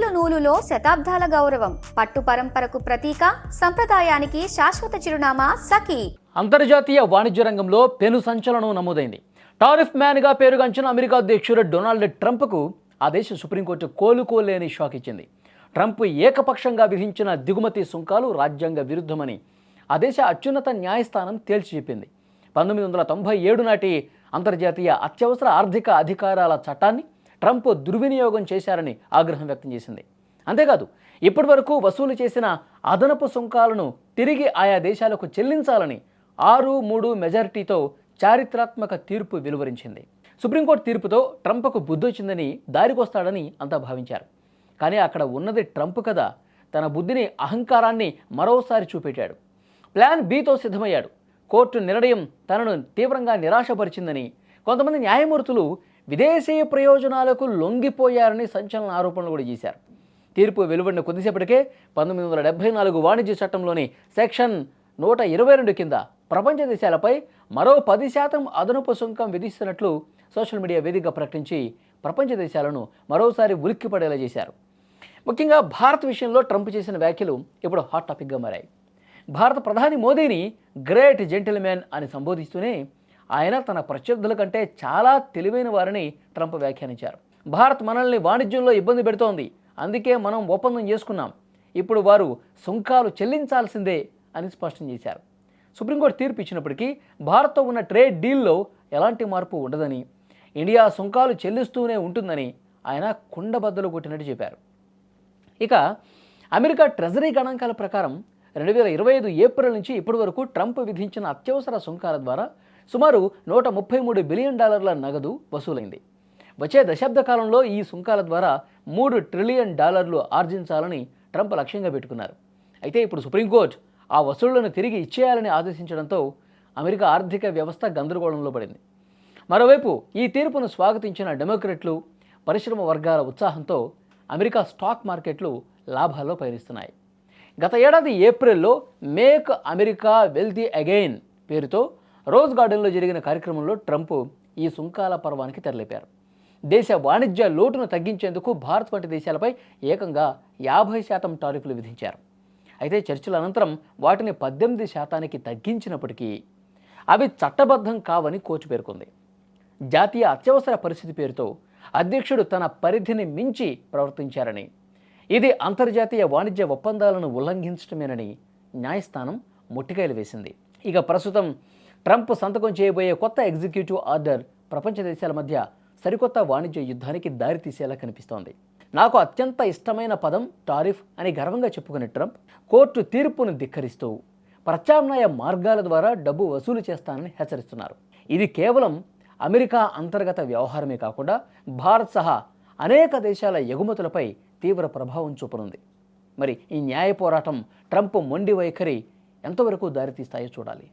నూలు నూలులో శతాబ్దాల గౌరవం. పట్టు పరంపరకు ప్రతీక సంప్రదాయానికి శాశ్వత చిరునామా సఖీ. అంతర్జాతీయ వాణిజ్య రంగంలో పెను సంచలనం నమోదైంది. టారిఫ్ మ్యాన్గా పేరుగాంచిన అమెరికా అధ్యక్షుడు డొనాల్డ్ ట్రంప్కు ఆ దేశ సుప్రీంకోర్టు కోలుకోలేని షాక్ ఇచ్చింది. ట్రంప్ ఏకపక్షంగా విధించిన దిగుమతి సుంకాలు రాజ్యాంగ విరుద్ధమని ఆ దేశ అత్యున్నత న్యాయస్థానం తేల్చి చెప్పింది. పంతొమ్మిది వందల తొంభై ఏడు నాటి అంతర్జాతీయ అత్యవసర ఆర్థిక అధికారాల చట్టాన్ని ట్రంప్ దుర్వినియోగం చేశారని ఆగ్రహం వ్యక్తం చేసింది. అంతేకాదు ఇప్పటి వరకు వసూలు చేసిన అదనపు సుంకాలను తిరిగి ఆయా దేశాలకు చెల్లించాలని ఆరు మూడు మెజారిటీతో చారిత్రాత్మక తీర్పు వెలువరించింది. సుప్రీంకోర్టు తీర్పుతో ట్రంప్కు బుద్ధొచ్చిందని దారికొస్తాడని అంతా భావించారు. కానీ అక్కడ ఉన్నది ట్రంప్ కదా తన బుద్ధిని అహంకారాన్ని మరోసారి చూపెట్టాడు. ప్లాన్ బీతో సిద్ధమయ్యాడు. కోర్టు నిర్ణయం తనను తీవ్రంగా నిరాశపరిచిందని కొంతమంది న్యాయమూర్తులు విదేశీయ ప్రయోజనాలకు లొంగిపోయారని సంచలన ఆరోపణలు కూడా చేశారు. తీర్పు వెలువడిన కొద్దిసేపటికే పంతొమ్మిది వందల డెబ్బై నాలుగు వాణిజ్య చట్టంలోని సెక్షన్ నూట ఇరవై రెండు కింద ప్రపంచ దేశాలపై మరో పది శాతం అదనపు సుంకం విధిస్తున్నట్లు సోషల్ మీడియా వేదికగా ప్రకటించి ప్రపంచ దేశాలను మరోసారి ఉలిక్కిపడేలా చేశారు. ముఖ్యంగా భారత్ విషయంలో ట్రంప్ చేసిన వ్యాఖ్యలు ఇప్పుడు హాట్ టాపిక్గా మారాయి. భారత ప్రధాని మోదీని గ్రేట్ జెంటిల్మ్యాన్ అని సంబోధిస్తూనే ఆయన తన ప్రత్యర్థుల కంటే చాలా తెలివైన వారని ట్రంప్ వ్యాఖ్యానించారు. భారత్ మనల్ని వాణిజ్యంలో ఇబ్బంది పెడుతోంది. అందుకే మనం ఒప్పందం చేసుకున్నాం. ఇప్పుడు వారు సుంకాలు చెల్లించాల్సిందే అని స్పష్టం చేశారు. సుప్రీంకోర్టు తీర్పు ఇచ్చినప్పటికీ భారత్తో ఉన్న ట్రేడ్ డీల్లో ఎలాంటి మార్పు ఉండదని ఇండియా సుంకాలు చెల్లిస్తూనే ఉంటుందని ఆయన కుండబద్దలు కొట్టినట్టు చెప్పారు. ఇక అమెరికా ట్రెజరీ గణాంకాల ప్రకారం రెండు వేల ఇరవై ఐదు ఏప్రిల్ నుంచి ఇప్పటి వరకు ట్రంప్ విధించిన అత్యవసర సుంకాల ద్వారా సుమారు నూట ముప్పై మూడు బిలియన్ డాలర్ల నగదు వసూలైంది. వచ్చే దశాబ్ద కాలంలో ఈ సుంకాల ద్వారా మూడు ట్రిలియన్ డాలర్లు ఆర్జించాలని ట్రంప్ లక్ష్యంగా పెట్టుకున్నారు. అయితే ఇప్పుడు సుప్రీంకోర్టు ఆ వసూళ్ళను తిరిగి ఇచ్చేయాలని ఆదేశించడంతో అమెరికా ఆర్థిక వ్యవస్థ గందరగోళంలో పడింది. మరోవైపు ఈ తీర్పును స్వాగతించిన డెమోక్రెట్లు పరిశ్రమ వర్గాల ఉత్సాహంతో అమెరికా స్టాక్ మార్కెట్లు లాభాల్లో పయనిస్తున్నాయి. గత ఏడాది ఏప్రిల్లో మేక్ అమెరికా వెల్తీ అగైన్ పేరుతో రోజ్ గార్డెన్లో జరిగిన కార్యక్రమంలో ట్రంప్ ఈ సుంకాల పర్వానికి తెరలేపారు. దేశ వాణిజ్య లోటును తగ్గించేందుకు భారత్ వంటి దేశాలపై ఏకంగా యాభై శాతం టారిఫ్లు విధించారు. అయితే చర్చల అనంతరం వాటిని పద్దెనిమిది శాతానికి తగ్గించినప్పటికీ అవి చట్టబద్ధం కావని కోచ్ పేర్కొంది. జాతీయ అత్యవసర పరిస్థితి పేరుతో అధ్యక్షుడు తన పరిధిని మించి ప్రవర్తించారని ఇది అంతర్జాతీయ వాణిజ్య ఒప్పందాలను ఉల్లంఘించడమేనని న్యాయస్థానం ముట్టికాయలు వేసింది. ఇక ప్రస్తుతం ట్రంప్ సంతకం చేయబోయే కొత్త ఎగ్జిక్యూటివ్ ఆర్డర్ ప్రపంచ దేశాల మధ్య సరికొత్త వాణిజ్య యుద్ధానికి దారితీసేలా కనిపిస్తోంది. నాకు అత్యంత ఇష్టమైన పదం టారిఫ్ అని గర్వంగా చెప్పుకునే ట్రంప్ కోర్టు తీర్పును ధిక్కరిస్తూ ప్రత్యామ్నాయ మార్గాల ద్వారా డబ్బు వసూలు చేస్తానని హెచ్చరిస్తున్నారు. ఇది కేవలం అమెరికా అంతర్గత వ్యవహారమే కాకుండా భారత్ సహా అనేక దేశాల ఎగుమతులపై తీవ్ర ప్రభావం చూపనుంది. మరి ఈ న్యాయ పోరాటం ట్రంప్ మొండి వైఖరి ఎంతవరకు దారితీస్తాయో చూడాలి.